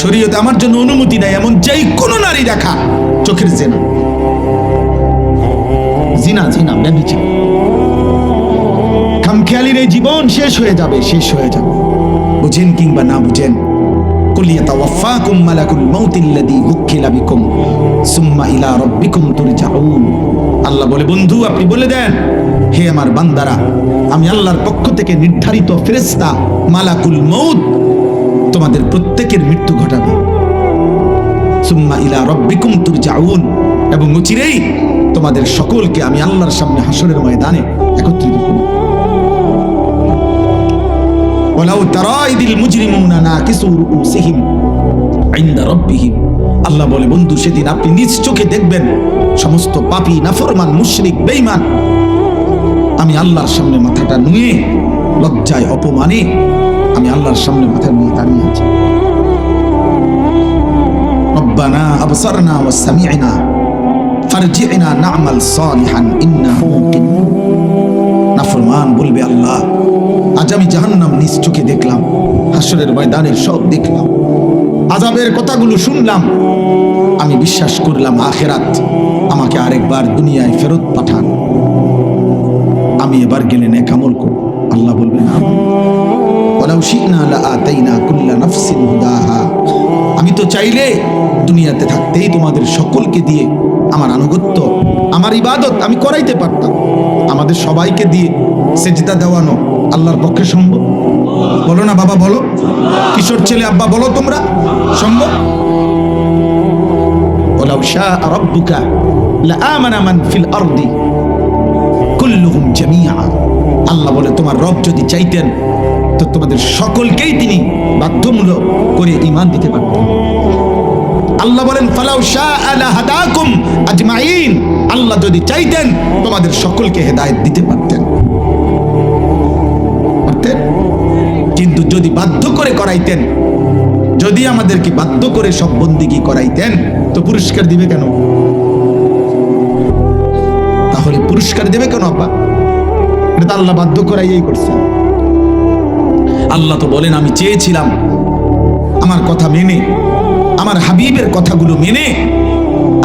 শরীয়তে আমার জন্য অনুমতি নাই এমন যেই কোনো নারী দেখা। চোখের জেনা। জিনা জিনা ব্যবিচার খামখেয়ালির এই জীবন শেষ হয়ে যাবে, শেষ হয়ে যাবে। বুঝেন কিংবা না বুঝেন কুলিয়াতাওয়াফাকুম মালাকুল মাউতিল্লাযী উক্কিলা বিকুম, সুম্মা ইলা রাব্বিকুম তুরজাউন। আল্লাহ বলে, বন্ধু, আপনি বলে দেন, হে আমার বান্দারা, আমি আল্লাহর পক্ষ থেকে নির্ধারিত ফেরেশতা মালাকুল মউত তোমাদের প্রত্যেকের মৃত্যু ঘটাবে। সুম্মা ইলা রব্বিকুম তুরজাউন। এবং অচিরেই তোমাদের সকলকে আমি আল্লাহর সামনে হাসরের ময়দানে একত্রিত করব। তারা আল্লাহ বলে, বন্ধু, সেদিন আপনি নিজ চোখে দেখবেন সমস্ত পাপী, নাফরমান, মুশরিক, বেঈমান। আমি আল্লাহর সামনে মাথাটা নুয়ে, লজ্জায়, অপমানে আমি আল্লাহর সামনে মাথা নিয়ে দাঁড়িয়ে আছি। আজ আমি জাহান্নাম নিজ চোখে দেখলাম, হাসরের ময়দানের সব দেখলাম। আজাবের কথাগুলো শুনলাম। আমি বিশ্বাস করলাম আখেরাত আমাকে আরেকবার দুনিয়ায় ফেরত পাঠান। আমি এবার গেলে নেকামল করব। আল্লাহ বলবেন আমল আমি তো চাইলে দুনিয়াতে থাকতেই তোমাদের সকলকে দিয়ে আমার আনুগত্য, আমার ইবাদত আমি করাইতে পারতাম। আমাদের সবাইকে দিয়ে সেজদা দেওয়ানো আল্লাহর পক্ষে সম্ভব। বলো না বাবা, বলো। কিশোর ছেলে, আব্বা, বলো তোমরা, সম্ভব? আল্লাহ বলে, তোমার রব যদি চাইতেন তো তোমাদের সকলকেই তিনি বাধ্যমূলক করে ঈমান দিতে পারতেন আল্লাহ বলেন, ফালাউ হাদাকুম আজমাইন। আল্লাহ যদি চাইতেন, তোমাদের সকলকে হেদায়েত দিতে পারতেন। কিন্তু যদি বাধ্য করে করাইতেন, যদি আমাদেরকে বাধ্য করে সব বন্দিগি করাইতেন, তো পুরস্কার দিবে কেন? তাহলে পুরস্কার দেবে কেন, আব্বা? এটা আল্লাহ বাধ্য করাইয়াই করছে আল্লাহ তো বলেন, আমি চেয়েছিলাম আমার কথা মেনে, আমার হাবিবের কথাগুলো মেনে,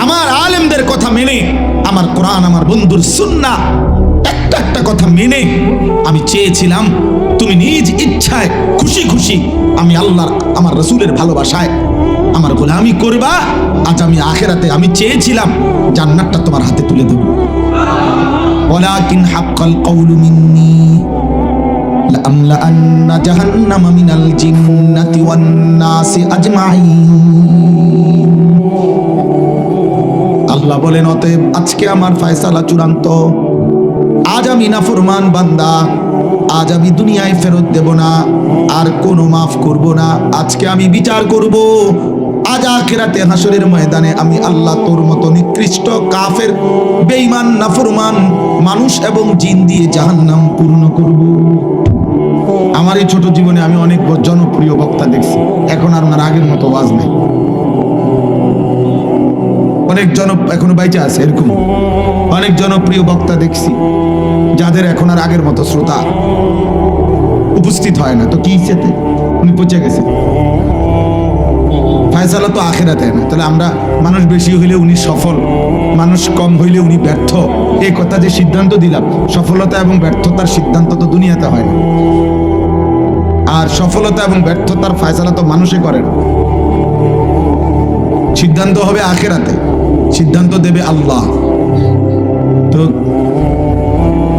আমার আলেমদের কথা মেনে, আমার কোরআন, আমার বন্ধুর সুন্না, একটা একটা কথা মেনে, আমি চেয়েছিলাম, তুমি নিজ ইচ্ছায় খুশি খুশি আমি আল্লাহর, আমার রসুলের ভালোবাসায় আমার গোলামি করবা, আজ আমি আখেরাতে আমি চেয়েছিলাম, জান্নাতটা তোমার হাতে তুলে দেব। ওলাকিন হাক্কাল কওলু মিন্নি। مني لأملأن جهنم من الجنة والناس أجمعين আল্লাহ বলেন অতএব আজকে আমার ফয়সালা চূড়ান্ত আজ আমি নাফরমান বান্দা আজ আমি দুনিয়ায় ফেরত দেব না আর কোনো মাফ করব না আজকে আমি বিচার করব আজ আখেরাতে হাসরের ময়দানে আমি আল্লাহ তোর মতো নিকৃষ্ট কাফের বেঈমান নাফরমান মানুষ এবং জিন দিয়ে জাহান্নাম পূর্ণ করব আমার এই ছোট জীবনে আমি অনেক জনপ্রিয় বক্তা দেখছি। এখন আর আমার আগের মতো ওয়াজ নেই। অনেক জন এখনও বাইচে আছে এরকম। অনেক জনপ্রিয় বক্তা দেখছি, যাদের এখন আর আগের মতো শ্রোতা উপস্থিত হয় না। তো কি হিসেবে উনি পচে গেছে। ফায়সালা তো আখেরাতে না। তাহলে আমরা মানুষ বেশি হইলে উনি সফল, মানুষ কম হইলে উনি ব্যর্থ। এই কথা যে সিদ্ধান্ত দিলাম, সফলতা এবং ব্যর্থতার সিদ্ধান্ত তো দুনিয়াতে হয় না। আর সফলতা এবং ব্যর্থতার ফায়সালা তো মানুষে করে না সিদ্ধান্ত হবে আখেরাতে। সিদ্ধান্ত দেবে আল্লাহ। তো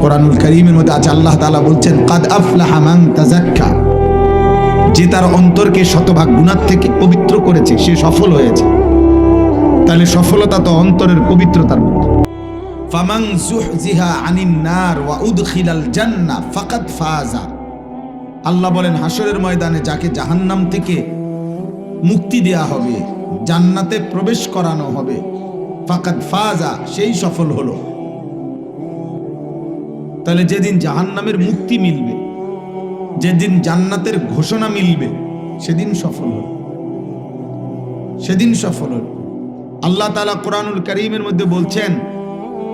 কোরআনুল করিমের মধ্যে আছে, আল্লাহ তাআলা বলছেন, কাদ আফলাহা মান তাযাক্কা। যে তার অন্তরকে শতভাগ গুণার থেকে পবিত্র করেছে, সে সফল হয়েছে। তাহলে সফলতা তো অন্তরের পবিত্রতার মধ্যে ফামান জুহজিহা আনিন নার ওয়া উদখিলাল জান্নাহ ফাকাদ ফাজা। আল্লাহ বলেন হাসরের ময়দানে যাকে জাহান্নাম থেকে মুক্তি দেয়া হবে, জান্নাতে প্রবেশ করানো হবে, ফাকাদ ফাজা, সেই সফল হলো। তাহলে যেদিন জাহান্নামের মুক্তি মিলবে, যেদিন জান্নাতের ঘোষণা মিলবে, সেদিন সফল হল। সেদিন সফল হল। আল্লাহ তালা কোরআনুল করিমের মধ্যে বলছেন,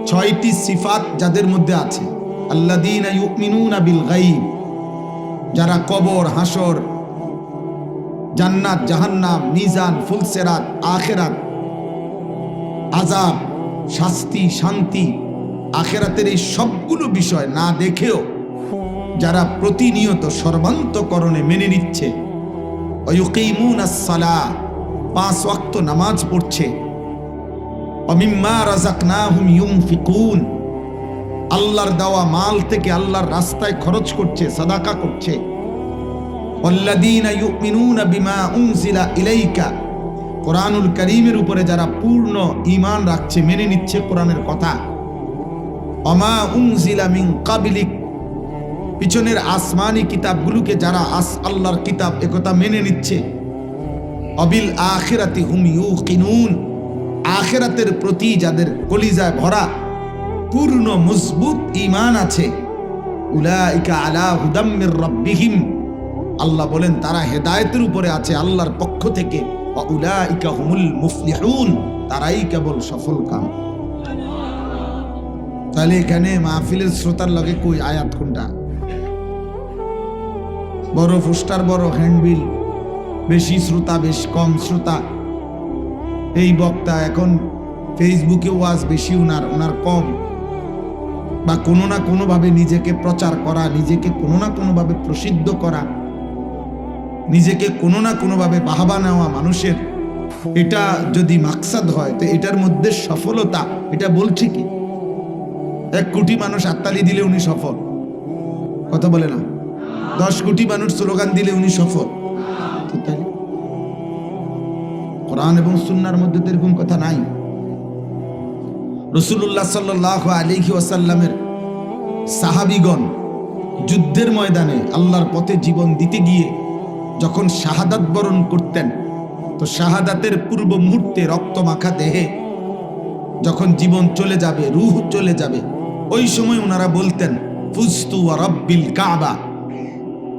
ছয়টি সিফাত যাদের মধ্যে আছে আল্লাদিন বিল গাইব যারা কবর হাসর জান্নাত, জাহান্নাম, মিজান, ফুলসেরাত, আখেরাত আজাব শাস্তি, শান্তি, আখেরাতের এই সবগুলো বিষয় না দেখেও যারা প্রতিনিয়ত সর্বান্তকরণে মেনে নিচ্ছে সালা, পাঁচ ওয়াক্ত নামাজ পড়ছে অমিম্মা রাজাকনাহুম ইউনফিকুন আল্লাহর দেওয়া মাল থেকে আল্লাহর রাস্তায় খরচ করছে, সাদাকা করছে। কোরআনুল করিমের উপরে যারা পূর্ণ ঈমান রাখছে, মেনে নিচ্ছে কোরআনের কথা। অমা উনজিলা মিন কাবিলিক। পিছনের আসমানি কিতাবগুলোকে যারা আস আল্লাহর কিতাব একথা মেনে নিচ্ছে। অবিল আখেরাতি হুম ইউ কিনুন আখেরাতের প্রতি যাদের কলিজায় ভরা পূর্ণ মজবুত ইমান আছে। আলা আল্লাহ বলেন, তারা হেদায়েতের উপরে আছে, আল্লাহর পক্ষ থেকে। তারাই কেবল সফল কাম। তাহলে এখানে মাহফিলের শ্রোতার লগে কই আয়াত কোনটা? বড় পোস্টার, বড় হ্যান্ডবিল। বেশি শ্রোতা, বেশ কম শ্রোতা। এই বক্তা এখন ফেসবুকে ওয়াজ বেশি উনার ওনার কম। বা কোনো না কোনোভাবে নিজেকে প্রচার করা, নিজেকে কোনো না কোনোভাবে প্রসিদ্ধ করা, নিজেকে কোনো না কোনোভাবে বাহাবা নেওয়া মানুষের, এটা যদি মাকসাদ হয়, তো এটার মধ্যে সফলতা, এটা বলছে কি? এক কোটি মানুষ আত্মালি দিলে উনি সফল। কথা বলে না? দশ কোটি মানুষ স্লোগান দিলে উনি সফল। কোরআন এবং সুন্নার মধ্যে তো এরকম কথা নাই। রসুল্লাহ সাল্লাহ আলিহি ওয়াসাল্লামের সাহাবিগণ যুদ্ধের ময়দানে আল্লাহর পথে জীবন দিতে গিয়ে যখন শাহাদাত বরণ করতেন, তো শাহাদাতের পূর্ব মুহূর্তে রক্ত মাখা দেহে যখন জীবন চলে যাবে, রুহ চলে যাবে, ওই সময় ওনারা বলতেন ফুস্তু রব্বিল কাবা।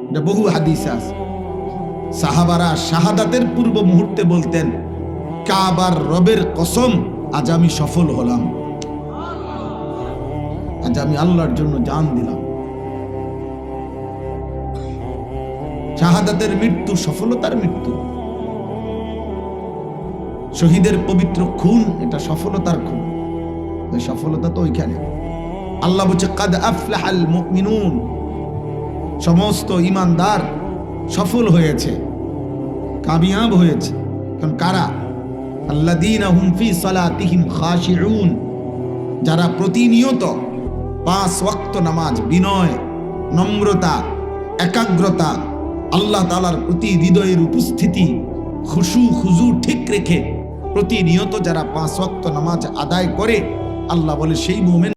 এটা বহু হাদিস আছে। সাহাবারা শাহাদাতের পূর্ব মুহূর্তে বলতেন, কাবার রবের কসম, আজ আমি সফল হলাম। আজ আমি আল্লাহর জন্য জান দিলাম। শাহাদাতের মৃত্যু, সফলতার মৃত্যু। শহীদের পবিত্র খুন, এটা সফলতার খুন। সফলতা তো ওইখানে। আল্লাহ বলছে, কাদ আফলাহাল মুমিনুন। সমস্ত ইমানদার সফল হয়েছে, কামিয়াব হয়েছে। কারণ কারা? আল্লাদিনা হুম ফি সালাতিহিম খাশিউন। যারা প্রতিনিয়ত পাঁচ ওয়াক্ত নামাজ, বিনয়, নম্রতা, একাগ্রতা, আল্লাহ তালার প্রতি হৃদয়ের উপস্থিতি, খুশু খুজু ঠিক রেখে প্রতিনিয়ত যারা পাঁচ ওয়াক্ত নামাজ আদায় করে, আল্লাহ বলে, সেই মোমেন